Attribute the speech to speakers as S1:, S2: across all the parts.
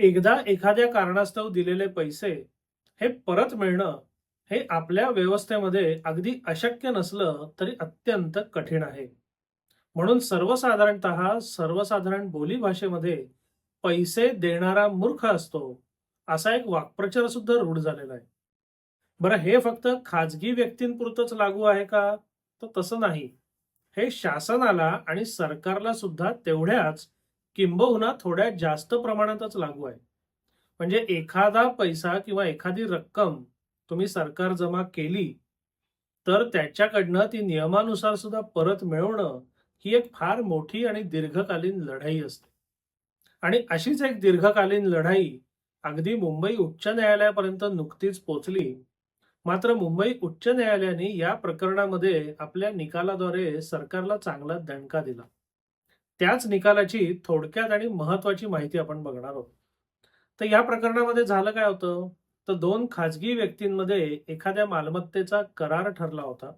S1: एकदा एखाद्या कारणास्तव दिलेले पैसे हे परत मिळणं हे आपल्या व्यवस्थेमध्ये अगदी अशक्य नसलं तरी अत्यंत कठीण आहे. म्हणून सर्वसाधारणत सर्वसाधारण बोलीभाषेमध्ये पैसे देणारा मूर्ख असतो असा एक वाक्प्रचार सुद्धा रूढ झालेला आहे. बरं हे फक्त खाजगी व्यक्तींपुरतच लागू आहे का? तर तसं नाही. हे शासनाला आणि सरकारला सुद्धा तेवढ्याच किंबहुना थोड्या जास्त प्रमाणातच लागू आहे. म्हणजे एखादा पैसा किंवा एखादी रक्कम तुम्ही सरकार जमा केली तर त्याच्याकडनं ती नियमानुसार सुद्धा परत मिळवणं ही एक फार मोठी आणि दीर्घकालीन लढाई असते. आणि अशीच एक दीर्घकालीन लढाई अगदी मुंबई उच्च न्यायालयापर्यंत नुकतीच पोचली. मात्र मुंबई उच्च न्यायालयाने या प्रकरणामध्ये आपल्या निकालाद्वारे सरकारला चांगला दणका दिला. त्याच निकालाची थोडक्यात आणि महत्वाची माहिती आपण बघणार आहोत. तर या प्रकरणामध्ये झालं काय होतं? तर दोन खाजगी व्यक्तींमध्ये एखाद्या मालमत्तेचा करार ठरला होता.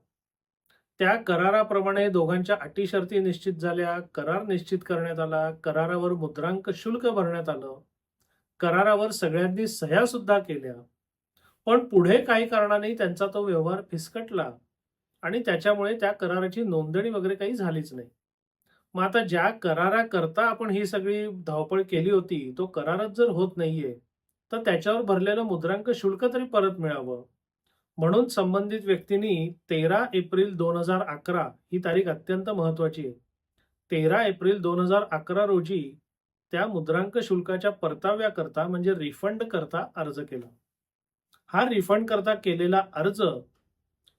S1: त्या कराराप्रमाणे दोघांच्या अटी शर्ती निश्चित झाल्या करार निश्चित करण्यात आला करारावर मुद्रांक शुल्क भरण्यात आलं करारावर सगळ्यांनी सह्या सुद्धा केल्या. पण पुढे काही कारणाने त्यांचा तो व्यवहार फिसकटला आणि त्याच्यामुळे त्या कराराची नोंदणी वगैरे काही झालीच नाही. मग आता ज्या कराराकरता आपण ही सगळी धावपळ केली होती तो करारच जर होत नाहीये तर त्याच्यावर भरलेलं मुद्रांक शुल्क तरी परत मिळावं. म्हणून संबंधित व्यक्तींनी तेरा एप्रिल दोन हजार अकरा ही तारीख अत्यंत महत्वाची आहे. तेरा एप्रिल दोन हजार अकरा रोजी त्या मुद्रांक शुल्काच्या परताव्याकरता म्हणजे रिफंड करता अर्ज केला. हा रिफंड करता केलेला अर्ज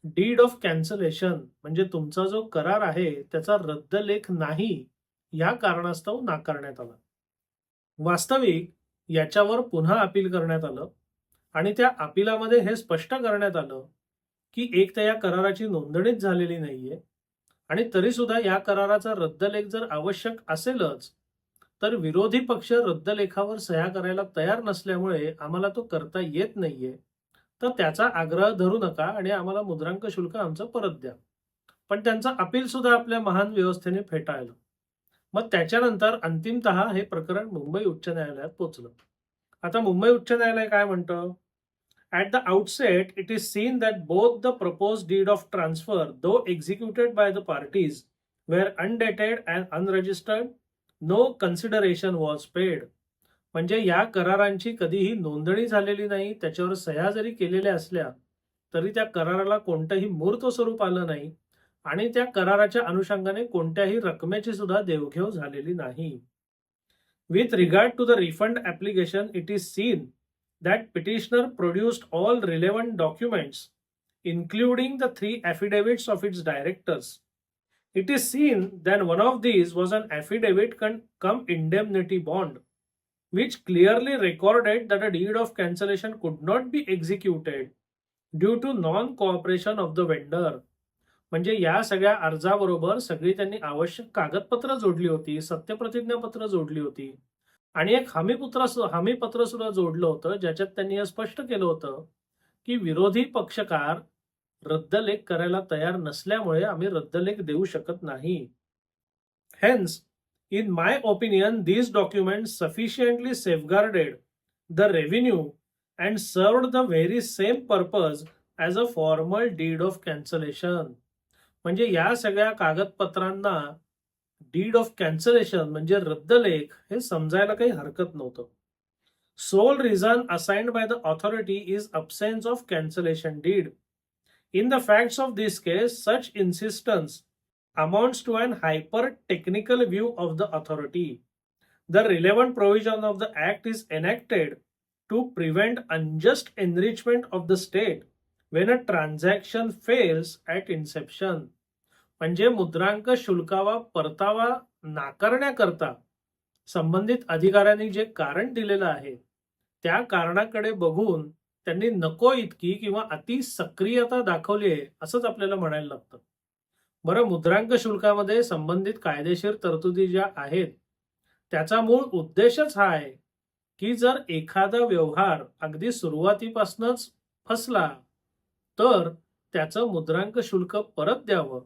S1: डीड ऑफ कॅन्सलेशन म्हणजे तुमचा जो करार आहे त्याचा रद्द लेख नाही या कारणास्तव नाकारण्यात आला. वास्तविक याच्यावर पुन्हा अपील करण्यात आलं आणि त्या अपिलामध्ये हे स्पष्ट करण्यात आलं की एक तर या कराराची नोंदणीच झालेली नाहीये आणि तरी सुद्धा या कराराचा रद्द लेख जर आवश्यक असेलच तर विरोधी पक्ष रद्द लेखावर सह्या करायला तयार नसल्यामुळे आम्हाला तो करता येत नाहीये. तर त्याचा आग्रह धरू नका आणि आम्हाला मुद्रांक शुल्क आमचं परत द्या. पण त्यांचं अपील सुद्धा आपल्या महान व्यवस्थेने फेटाळलं. मग त्याच्यानंतर अंतिमत हे प्रकरण मुंबई उच्च न्यायालयात पोहोचलं आता मुंबई उच्च न्यायालय काय म्हणतं? At the outset it is seen that both the propose deed of transfer though executed by the parties were undated and unregistered no consideration was paid म्हणजे या करारांची कधीही नोंदणी झालेली नाही त्याच्यावर सह्या जरी केलेल्या असल्या तरी त्या कराराला कोणतंही मूर्त स्वरूप आलं नाही आणि त्या कराराच्या अनुषंगाने कोणत्याही रकमेची सुद्धा देवघेव झालेली नाही with regard to the refund application it is seen that petitioner produced all relevant documents including the three affidavits of its directors. It is seen that one of these was an affidavit con- cum indemnity bond, which clearly recorded that a deed of cancellation could not be executed due to non cooperation of the vendor म्हणजे या सगळ्या अर्जाबरोबर सगळी त्यांनी आवश्यक कागदपत्र जोडली होती सत्यप्रतिज्ञापत्र जोडली होती. आणि एक हमीपुत्र हमीपत्र सुद्धा जोडलं होतं ज्याच्यात त्यांनी हे स्पष्ट केलं होतं की विरोधी पक्षकार रद्दलेख करायला तयार नसल्यामुळे आम्ही रद्दलेख देऊ शकत नाही. Hence in my opinion this document sufficiently safeguarded the revenue and serve the very same purpose as a formal deed of cancellation म्हणजे या सगळ्या कागदपत्रांना डीड ऑफ कॅन्सलेशन म्हणजे रद्द लेख हे समजायला काही हरकत नव्हतं. Sole reason assigned by the authority is absence of cancellation deed in the facts of this case such insistence amounts to an hyper technical view of the authority. The relevant provision of the act is enacted to prevent unjust enrichment of the state when a transaction fails at inception. म्हणजे मुद्रांक शुल्कावा परतावा नाकारण्याकरता संबंधित अधिकाऱ्यांनी जे कारण दिलेलं आहे त्या कारणाकडे बघून त्यांनी नको इतकी किंवा अति सक्रियता दाखवली आहे असंच आपल्याला म्हणायला लागतं बरं मुद्रांक शुल्कामध्ये संबंधित कायदेशीर तरतुदी ज्या आहेत त्याचा मूळ उद्देशच हा आहे की जर एखादा व्यवहार अगदी सुरुवातीपासूनच फसला तर त्याचं मुद्रांक शुल्क परत द्यावं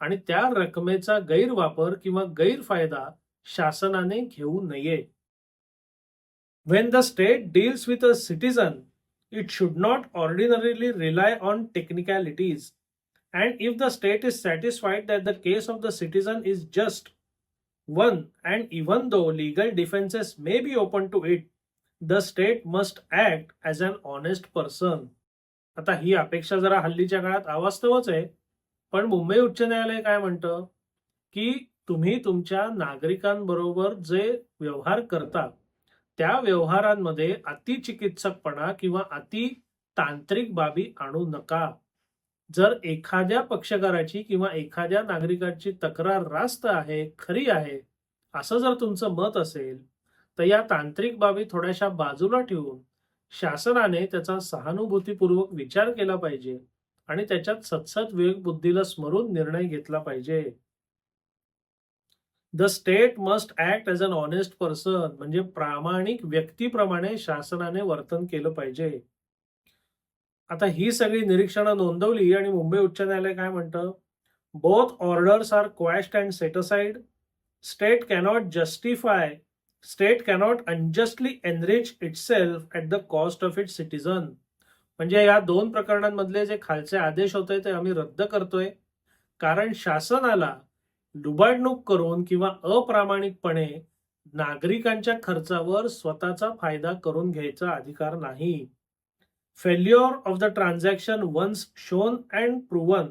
S1: आणि त्या रकमेचा गैरवापर किंवा गैरफायदा शासनाने घेऊ नये. When the state deals with a citizen it should not ordinarily rely on technicalities And if the state is satisfied that the case of the citizen is just, one, and even though legal defenses may be open to it, the state must act as an honest person. आता ही अपेक्षा जरा हल्लीच्या काळात अवास्तवच आहे पण मुंबई उच्च न्यायालय काय म्हणतं की तुम्ही तुमच्या नागरिकांबरोबर जे व्यवहार करता त्या व्यवहारांमध्ये अतिचिकित्सकपणा किंवा अति तांत्रिक बाबी आणू नका जर एखाद्या पक्षकाराची किंवा एखाद्या नागरिकाची तक्रार रास्त आहे खरी आहे असं जर तुमचं मत असेल तर या तांत्रिक बाबी थोड्याशा बाजूला ठेवून शासनाने त्याचा सहानुभूतीपूर्वक विचार केला पाहिजे आणि त्याच्यात सतसत विवेक बुद्धीला स्मरून निर्णय घेतला पाहिजे. The state must act as an honest person म्हणजे प्रामाणिक व्यक्तीप्रमाणे शासनाने वर्तन केलं पाहिजे. आता ही सगळी निरीक्षणं नोंदवली आणि मुंबई उच्च न्यायालय काय म्हणतं? Both orders are quashed and set aside state cannot justify state cannot unjustly enrich itself at the cost of it citizen म्हणजे या दोन प्रकरणांमधले जे खालचे आदेश होते ते आम्ही रद्द करतोय. कारण शासनाला लुबाडणूक करून किंवा अप्रामाणिकपणे नागरिकांच्या खर्चावर स्वतःचा फायदा करून घ्यायचा अधिकार नाही. Failure of the transaction once shown and proven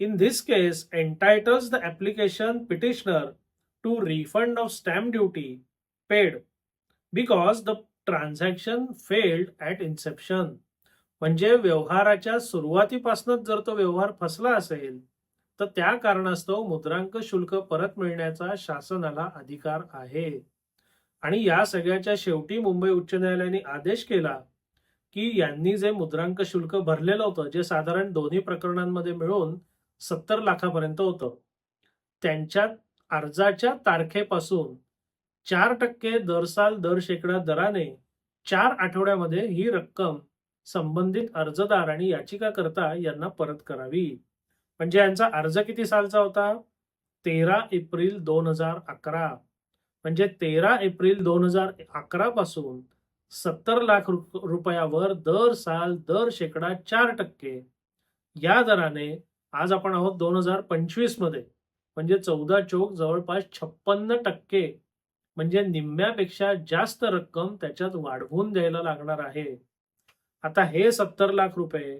S1: in this case entitles the application petitioner to refund of stamp duty paid because the transaction failed at inception म्हणजे व्यवहाराच्या सुरुवातीपासूनच जर तो व्यवहार फसला असेल तर त्या कारणास्तव मुद्रांक शुल्क परत मिळण्याचा शासनाला अधिकार आहे. आणि या सगळ्याच्या शेवटी मुंबई उच्च न्यायालयाने आदेश केला की यांनी जे मुद्रांक शुल्क भरलेलं होतं जे साधारण दोन्ही प्रकरणांमध्ये मिळून सत्तर लाखापर्यंत होतं त्यांच्या अर्जाच्या तारखेपासून चार टक्के दर साल दर शेकडा दराने चार आठवड्यामध्ये ही रक्कम संबंधित अर्जदार आणि याचिकाकर्ता यांना परत करावी. म्हणजे यांचा अर्ज किती सालचा होता? तेरा एप्रिल दोन हजार अकरा. म्हणजे तेरा एप्रिल दोन हजार अकरा पासून सत्तर लाख रुपयावर दर साल दर शेकडा चार टक्के. या दराने आज आपण आहोत दोन हजार पंचवीसमध्ये. म्हणजे चौदा चोक जवळपास छप्पन्न टक्के. म्हणजे निम्म्यापेक्षा जास्त रक्कम त्याच्यात वाढवून द्यायला लागणार आहे. आता हे सत्तर लाख रुपये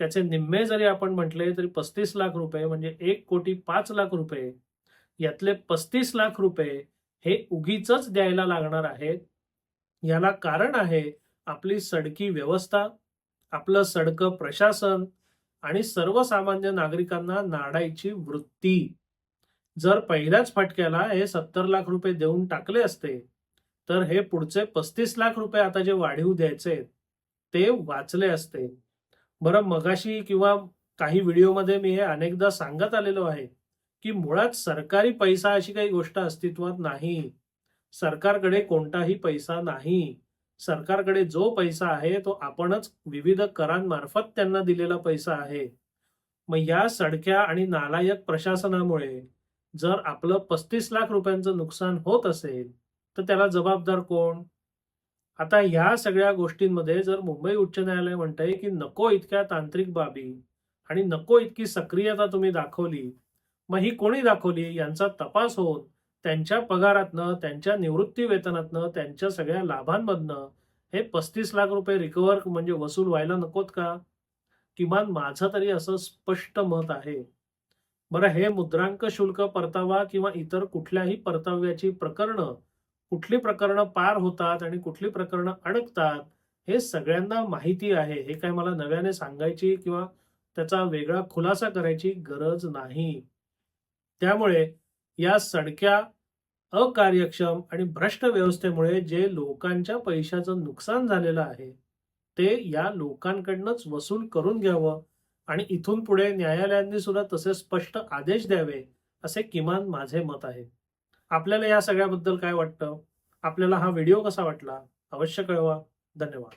S1: त्याचे निम्मे जरी आपण म्हटले तरी पस्तीस लाख रुपये म्हणजे एक कोटी पाच लाख रुपये. यातले पस्तीस लाख रुपये हे उगीच द्यायला लागणार आहेत. याला कारण आहे आपली सडकी व्यवस्था आपलं सडकं प्रशासन आणि सर्वसामान्य नागरिकांना नाडायची वृत्ती. जर पहिल्याच फटक्याला हे सत्तर लाख रुपये देऊन टाकले असते तर हे पुढचे पस्तीस लाख रुपये आता जे वाढीव द्यायचे ते वाचले असते. बरं मगाशी किंवा काही व्हिडिओमध्ये मी हे अनेकदा सांगत आलेलो आहे की मुळात सरकारी पैसा अशी काही गोष्ट अस्तित्वात नाही. सरकारकडे कोणताही पैसा नाही. सरकारकडे जो पैसा आहे तो आपणच विविध करांमार्फत त्यांना दिलेला पैसा आहे. मग या सडक्या आणि नालायक प्रशासनामुळे जर आपलं पस्तीस लाख रुपयांचं नुकसान होत असेल तर त्याला जबाबदार कोण? आता ह्या सगळ्या गोष्टींमध्ये जर मुंबई उच्च न्यायालय म्हणतंय की नको इतक्या तांत्रिक बाबी आणि नको इतकी सक्रियता तुम्ही दाखवली मग ही कोणी दाखवली? यांचा तपास होऊन त्यांच्या पगारातनं त्यांच्या निवृत्ती वेतनातनं त्यांच्या सगळ्या लाभांमधनं हे पस्तीस लाख रुपये रिकवर म्हणजे वसूल व्हायला नकोत का? किमान माझं तरी असं स्पष्ट मत आहे. बरं हे मुद्रांक शुल्क परतावा किंवा इतर कुठल्याही परताव्याची प्रकरणं कुठली प्रकरणं पार होतात आणि कुठली प्रकरणं अडकतात हे सगळ्यांना माहिती आहे. हे काय मला नव्याने सांगायची किंवा त्याचा वेगळा खुलासा करायची गरज नाही. त्यामुळे या सडक्या अकार्यक्षम आणि भ्रष्ट व्यवस्थेमुळे जे लोकांच्या पैशाचं नुकसान झालेलं आहे ते या लोकांकडनंच वसूल करून घ्यावं आणि इथून पुढे न्यायालयांनी सुद्धा तसे स्पष्ट आदेश द्यावे असे किमान माझे मत आहे. आपल्याला या सगळ्याबद्दल काय वाटतं? आपल्याला हा व्हिडिओ कसा वाटला? अवश्य कळवा. धन्यवाद.